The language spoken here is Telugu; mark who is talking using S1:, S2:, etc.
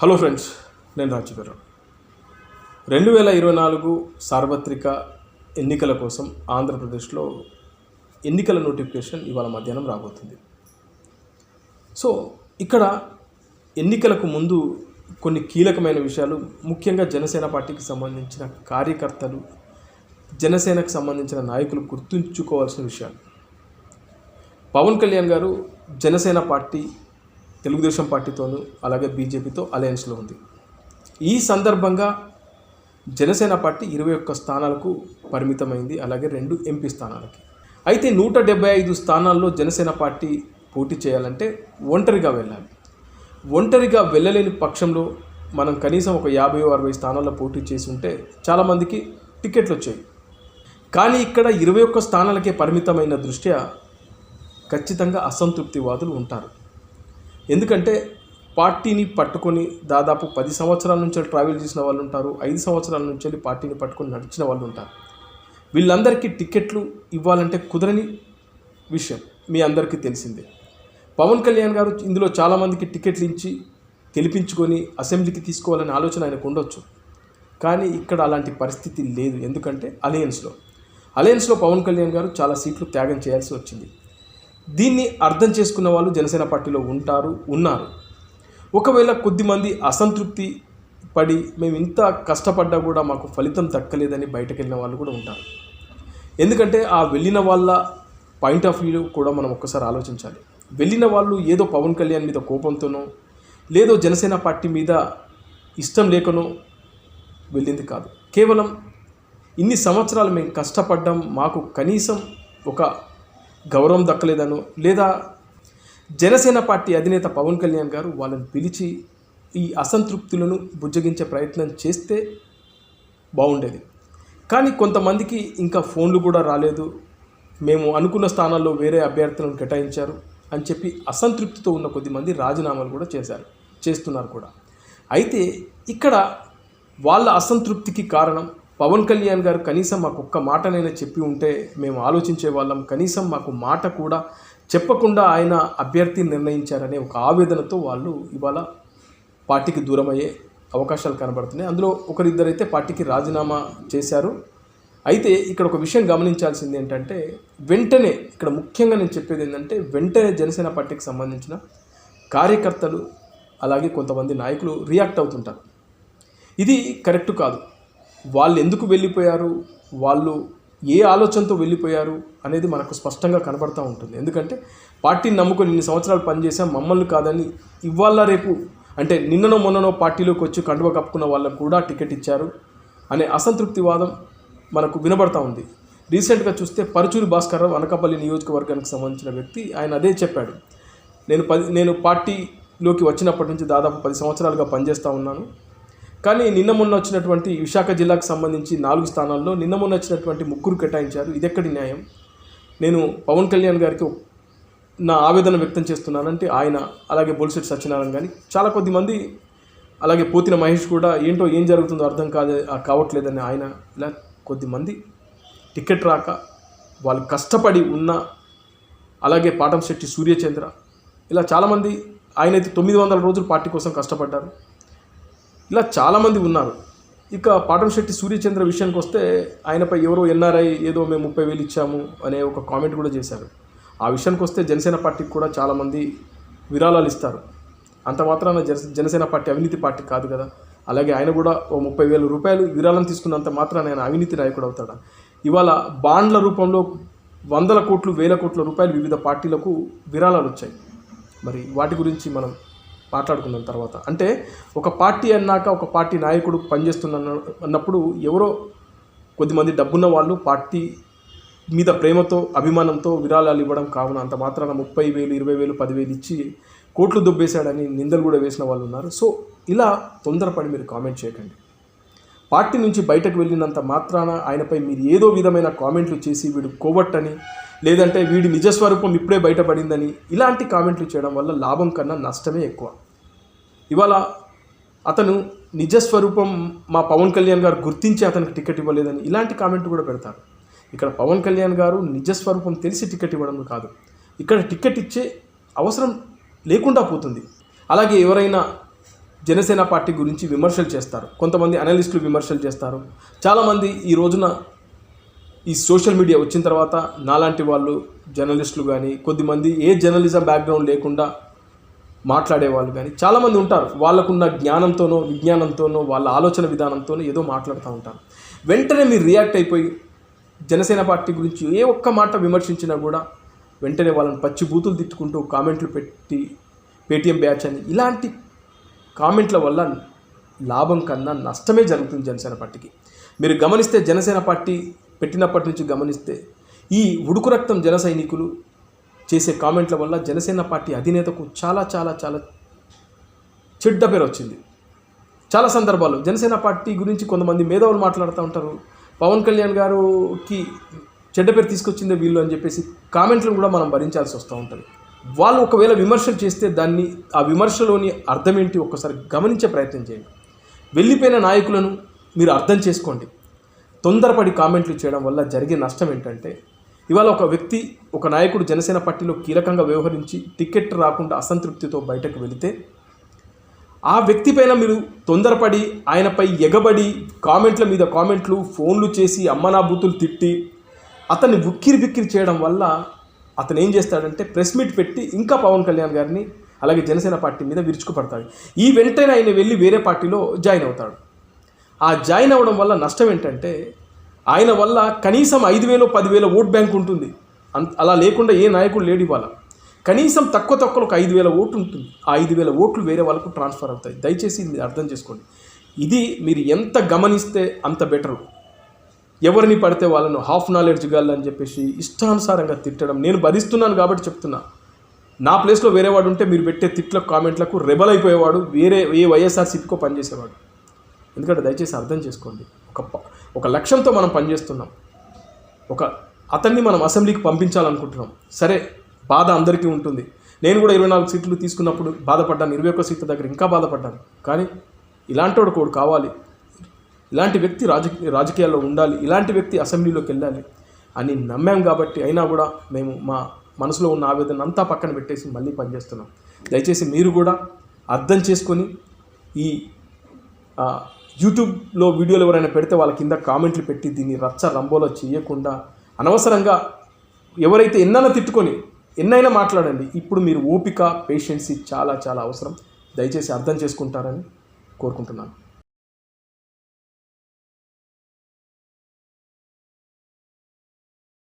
S1: హలో ఫ్రెండ్స్ నేను రాజుగారు రెండు వేల ఇరవై నాలుగు సార్వత్రిక ఎన్నికల కోసం ఆంధ్రప్రదేశ్లో ఎన్నికల నోటిఫికేషన్ ఇవాళ మధ్యాహ్నం రాబోతుంది. సో ఇక్కడ ఎన్నికలకు ముందు కొన్ని కీలకమైన విషయాలు ముఖ్యంగా జనసేన పార్టీకి సంబంధించిన కార్యకర్తలు జనసేనకు సంబంధించిన నాయకులు గుర్తుంచుకోవాల్సిన విషయాలు. పవన్ కళ్యాణ్ గారు జనసేన పార్టీ తెలుగుదేశం పార్టీతోనూ అలాగే బీజేపీతో అలయన్స్లో ఉంది. ఈ సందర్భంగా జనసేన పార్టీ ఇరవై ఒక్క స్థానాలకు పరిమితమైంది అలాగే రెండు ఎంపీ స్థానాలకి. అయితే నూట డెబ్బై ఐదు స్థానాల్లో జనసేన పార్టీ పోటీ చేయాలంటే ఒంటరిగా వెళ్ళాలి. ఒంటరిగా వెళ్ళలేని పక్షంలో మనం కనీసం ఒక యాభై అరవై స్థానాల్లో పోటీ చేసి ఉంటే చాలామందికి టికెట్లు వచ్చాయి. కానీ ఇక్కడ ఇరవై ఒక్క స్థానాలకే పరిమితమైన దృష్ట్యా ఖచ్చితంగా అసంతృప్తివాదులు ఉంటారు. ఎందుకంటే పార్టీని పట్టుకొని దాదాపు పది సంవత్సరాల నుంచి ట్రావెల్ చేసిన వాళ్ళు ఉంటారు ఐదు సంవత్సరాల నుంచి వెళ్ళి పార్టీని పట్టుకొని నడిచిన వాళ్ళు ఉంటారు. వీళ్ళందరికీ టికెట్లు ఇవ్వాలంటే కుదరని విషయం మీ అందరికీ తెలిసిందే. పవన్ కళ్యాణ్ గారు ఇందులో చాలామందికి టికెట్లు ఇచ్చి గెలిపించుకొని అసెంబ్లీకి తీసుకోవాలనే ఆలోచన ఆయనకు ఉండొచ్చు. కానీ ఇక్కడ అలాంటి పరిస్థితి లేదు. ఎందుకంటే అలయన్స్లో అలయన్స్లో పవన్ కళ్యాణ్ గారు చాలా సీట్లు త్యాగం చేయాల్సి వచ్చింది. దీన్ని అర్థం చేసుకున్న వాళ్ళు జనసేన పార్టీలో ఉంటారు ఉన్నారు. ఒకవేళ కొద్దిమంది అసంతృప్తి పడి మేము ఇంత కష్టపడ్డా కూడా మాకు ఫలితం దక్కలేదని బయటకు వెళ్ళిన వాళ్ళు కూడా ఉంటారు. ఎందుకంటే ఆ వెళ్ళిన వాళ్ళ పాయింట్ ఆఫ్ వ్యూ కూడా మనం ఒక్కసారి ఆలోచించాలి. వెళ్ళిన వాళ్ళు ఏదో పవన్ కళ్యాణ్ మీద కోపంతోనో లేదో జనసేన పార్టీ మీద ఇష్టం లేకనో వెళ్ళింది కాదు. కేవలం ఇన్ని సంవత్సరాలు మేము కష్టపడ్డాం మాకు కనీసం ఒక గౌరవం దక్కలేదనో లేదా జనసేన పార్టీ అధినేత పవన్ కళ్యాణ్ గారు వాళ్ళని పిలిచి ఈ అసంతృప్తులను బుజ్జగించే ప్రయత్నం చేస్తే బాగుండేది. కానీ కొంతమందికి ఇంకా ఫోన్లు కూడా రాలేదు. మేము అనుకున్న స్థానాల్లో వేరే అభ్యర్థులను కేటాయించారు అని చెప్పి అసంతృప్తితో ఉన్న కొద్దిమంది రాజీనామాలు కూడా చేశారు చేస్తున్నారు కూడా. అయితే ఇక్కడ వాళ్ళ అసంతృప్తికి కారణం పవన్ కళ్యాణ్ గారు కనీసం మాకు ఒక్క మాటనైనా చెప్పి ఉంటే మేము ఆలోచించే వాళ్ళం. కనీసం మాకు మాట కూడా చెప్పకుండా ఆయన అభ్యర్థి నిర్ణయించారనే ఒక ఆవేదనతో వాళ్ళు ఇవాళ పార్టీకి దూరమయ్యే అవకాశాలు కనబడుతున్నాయి. అందులో ఒకరిద్దరైతే పార్టీకి రాజీనామా చేశారు. అయితే ఇక్కడ ఒక విషయం గమనించాల్సింది ఏంటంటే వెంటనే ఇక్కడ ముఖ్యంగా నేను చెప్పేది ఏంటంటే వెంటనే జనసేన పార్టీకి సంబంధించిన కార్యకర్తలు అలాగే కొంతమంది నాయకులు రియాక్ట్ అవుతుంటారు. ఇది కరెక్ట్ కాదు. వాళ్ళు ఎందుకు వెళ్ళిపోయారు? వాళ్ళు ఏ ఆలోచనతో వెళ్ళిపోయారు? అనేది మనకు స్పష్టంగా కనబడుతూ ఉంటుంది. ఎందుకంటే పార్టీని నమ్ముకొని ఇన్ని సంవత్సరాలు పనిచేసాం మమ్మల్ని కాదని ఇవాళ రేపు? అంటే నిన్ననో మొన్ననో పార్టీలోకి వచ్చి కండువ కప్పుకున్న వాళ్ళకు కూడా టికెట్ ఇచ్చారు అనే అసంతృప్తి వాదం మనకు వినబడతా ఉంది. రీసెంట్గా చూస్తే పరుచూరి భాస్కర్రావు అనకాపల్లి నియోజకవర్గానికి సంబంధించిన వ్యక్తి ఆయన అదే చెప్పాడు. నేను పది నేను పార్టీలోకి వచ్చినప్పటి నుంచి దాదాపు పది సంవత్సరాలుగా పనిచేస్తూ ఉన్నాను. కానీ నిన్న మొన్న వచ్చినటువంటి విశాఖ జిల్లాకు సంబంధించి నాలుగు స్థానాల్లో నిన్న మొన్న వచ్చినటువంటి ముగ్గురు కేటాయించారు. ఇదెక్కడి న్యాయం? నేను పవన్ కళ్యాణ్ గారికి నా ఆవేదన వ్యక్తం చేస్తున్నానంటే ఆయన అలాగే బొలిశెట్టి సత్యనారాయణ కానీ చాలా కొద్ది మంది అలాగే పోతిన మహేష్ కూడా ఏంటో ఏం జరుగుతుందో అర్థం కాదే కావట్లేదని ఆయన ఇలా కొద్దిమంది టికెట్ రాక వాళ్ళు కష్టపడి ఉన్న అలాగే పాటంశెట్టి సూర్యచంద్ర ఇలా చాలామంది ఆయన అయితే తొమ్మిది వందల రోజులు పార్టీ కోసం కష్టపడ్డారు. ఇలా చాలామంది ఉన్నారు. ఇక పాటంశెట్టి సూర్యచంద్ర విషయానికి వస్తే ఆయనపై ఎవరో ఎన్ఆర్ఐ ఏదో మేము ముప్పై వేలు ఇచ్చాము అనే ఒక కామెంట్ కూడా చేశారు. ఆ విషయానికి వస్తే జనసేన పార్టీకి కూడా చాలామంది విరాళాలు ఇస్తారు. అంత మాత్రాన జన జనసేన పార్టీ అవినీతి పార్టీ కాదు కదా. అలాగే ఆయన కూడా ఓ ముప్పై వేల రూపాయలు విరాళం తీసుకున్నంత మాత్రాన ఆయన అవినీతి నాయకుడు అవుతాడా? ఇవాళ బాండ్ల రూపంలో వందల కోట్లు వేల కోట్ల రూపాయలు వివిధ పార్టీలకు విరాళాలు వచ్చాయి. మరి వాటి గురించి మనం మాట్లాడుకున్న తర్వాత. అంటే ఒక పార్టీ అన్నాక ఒక పార్టీ నాయకుడు పనిచేస్తున్న అన్నప్పుడు ఎవరో కొద్దిమంది డబ్బున్న వాళ్ళు పార్టీ మీద ప్రేమతో అభిమానంతో విరాళాలు ఇవ్వడం కావున అంత మాత్రాన ముప్పై వేలు ఇరవై వేలు పదివేలు ఇచ్చి కోట్లు దుబ్బేశాడని నిందలు కూడా వేసిన వాళ్ళు ఉన్నారు. సో ఇలా తొందరపడి మీరు కామెంట్ చేయకండి. పార్టీ నుంచి బయటకు వెళ్ళినంత మాత్రాన ఆయనపై మీరు ఏదో విధమైన కామెంట్లు చేసి వీడు కోవట్టని లేదంటే వీడి నిజస్వరూపం ఇప్పుడే బయటపడిందని ఇలాంటి కామెంట్లు చేయడం వల్ల లాభం కన్నా నష్టమే ఎక్కువ. ఇవాళ అతను నిజస్వరూపం మా పవన్ కళ్యాణ్ గారు గుర్తించి అతనికి టికెట్ ఇవ్వలేదని ఇలాంటి కామెంట్ కూడా పెడతారు. ఇక్కడ పవన్ కళ్యాణ్ గారు నిజస్వరూపం తెలిసి టికెట్ ఇవ్వడం కాదు. ఇక్కడ టికెట్ ఇచ్చే అవసరం లేకుండా పోతుంది. అలాగే ఎవరైనా జనసేన పార్టీ గురించి విమర్శలు చేస్తారు. కొంతమంది అనలిస్టులు విమర్శలు చేస్తారు. చాలామంది ఈ రోజున ఈ సోషల్ మీడియా వచ్చిన తర్వాత నాలాంటి వాళ్ళు జర్నలిస్టులు కానీ కొద్దిమంది ఏ జర్నలిజం బ్యాక్గ్రౌండ్ లేకుండా మాట్లాడే వాళ్ళు కానీ చాలామంది ఉంటారు. వాళ్ళకున్న జ్ఞానంతోనో విజ్ఞానంతోనో వాళ్ళ ఆలోచన విధానంతోనో ఏదో మాట్లాడుతూ ఉంటారు. వెంటనే మీరు రియాక్ట్ అయిపోయి జనసేన పార్టీ గురించి ఏ ఒక్క మాట విమర్శించినా కూడా వెంటనే వాళ్ళని పచ్చి బూతులు తిట్టుకుంటూ కామెంట్లు పెట్టి పేటీఎం బ్యాచ్ అని ఇలాంటి కామెంట్ల వల్ల లాభం కన్నా నష్టమే జరుగుతుంది జనసేన పార్టీకి. మీరు గమనిస్తే జనసేన పార్టీ పెట్టినప్పటి నుంచి గమనిస్తే ఈ ఉడుకు రక్తం జన సైనికులు చేసే కామెంట్ల వల్ల జనసేన పార్టీ అధినేతకు చాలా చాలా చాలా చెడ్డ పేరు వచ్చింది. చాలా సందర్భాలు. జనసేన పార్టీ గురించి కొంతమంది మేధావులు మాట్లాడుతూ ఉంటారు. పవన్ కళ్యాణ్ గారుకి చెడ్డ పేరు తీసుకొచ్చిందే వీళ్ళు అని చెప్పేసి కామెంట్లు కూడా మనం భరించాల్సి వస్తూ ఉంటుంది. వాళ్ళు ఒకవేళ విమర్శలు చేస్తే దాన్ని ఆ విమర్శలోని అర్థం ఏంటి ఒక్కసారి గమనించే ప్రయత్నం చేయండి. వెళ్ళిపోయిన నాయకులను మీరు అర్థం చేసుకోండి. తొందరపడి కామెంట్లు చేయడం వల్ల జరిగే నష్టం ఏంటంటే ఇవాళ ఒక వ్యక్తి ఒక నాయకుడు జనసేన పార్టీలో కీలకంగా వ్యవహరించి టికెట్ రాకుండా అసంతృప్తితో బయటకు వెళితే ఆ వ్యక్తి పైన మీరు తొందరపడి ఆయనపై ఎగబడి కామెంట్ల మీద కామెంట్లు ఫోన్లు చేసి అమ్మనాబూతులు తిట్టి అతన్ని ఉక్కిరి బిక్కిరి చేయడం వల్ల అతను ఏం చేస్తాడంటే ప్రెస్ మీట్ పెట్టి ఇంకా పవన్ కళ్యాణ్ గారిని అలాగే జనసేన పార్టీ మీద విరుచుకుపడతాడు. ఈ వెంటనే ఆయన వెళ్ళి వేరే పార్టీలో జాయిన్ అవుతాడు. ఆ జాయిన్ అవ్వడం వల్ల నష్టం ఏంటంటే ఆయన వల్ల కనీసం ఐదు వేలు పదివేల ఓట్ బ్యాంక్ ఉంటుంది. అంత అలా లేకుండా ఏ నాయకుడు లేడు ఇవాళ. కనీసం తక్కువ తక్కువ ఒక ఐదు వేల ఓట్లు ఉంటుంది. ఆ ఐదు వేల ఓట్లు వేరే వాళ్ళకు ట్రాన్స్ఫర్ అవుతాయి. దయచేసి ఇది అర్థం చేసుకోండి. ఇది మీరు ఎంత గమనిస్తే అంత బెటరు. ఎవరిని పడితే వాళ్ళను హాఫ్ నాలెడ్జ్ గల్ అని చెప్పేసి ఇష్టానుసారంగా తిట్టడం. నేను భరిస్తున్నాను కాబట్టి చెప్తున్నా. నా ప్లేస్లో వేరే వాడు ఉంటే మీరు పెట్టే తిట్ల కామెంట్లకు రెబల్ అయిపోయేవాడు వేరే ఏ వైఎస్ఆర్సీపీకో పనిచేసేవాడు. ఎందుకంటే దయచేసి అర్థం చేసుకోండి. ఒక ఒక లక్ష్యంతో మనం పనిచేస్తున్నాం. ఒక అతన్ని మనం అసెంబ్లీకి పంపించాలనుకుంటున్నాం. సరే బాధ అందరికీ ఉంటుంది. నేను కూడా ఇరవై నాలుగు సీట్లు తీసుకున్నప్పుడు బాధపడ్డాను. ఇరవై ఒక్క సీట్ల దగ్గర ఇంకా బాధపడ్డాను. కానీ ఇలాంటి వాడు కోడు కావాలి. ఇలాంటి వ్యక్తి రాజకీయ రాజకీయాల్లో ఉండాలి ఇలాంటి వ్యక్తి అసెంబ్లీలోకి వెళ్ళాలి అని నమ్మాం కాబట్టి అయినా కూడా మేము మా మనసులో ఉన్న ఆవేదన అంతా పక్కన పెట్టేసి మళ్ళీ పనిచేస్తున్నాం. దయచేసి మీరు కూడా అర్థం చేసుకొని ఈ యూట్యూబ్లో వీడియోలు ఎవరైనా పెడితే వాళ్ళ కింద కామెంట్లు పెట్టి దీన్ని రచ్చ రంబోలో చేయకుండా అనవసరంగా ఎవరైతే ఎన్నైనా తిట్టుకొని ఎన్నైనా మాట్లాడండి ఇప్పుడు మీరు ఓపిక పేషెన్సీ చాలా చాలా అవసరం. దయచేసి అర్థం చేసుకుంటారని కోరుకుంటున్నాను.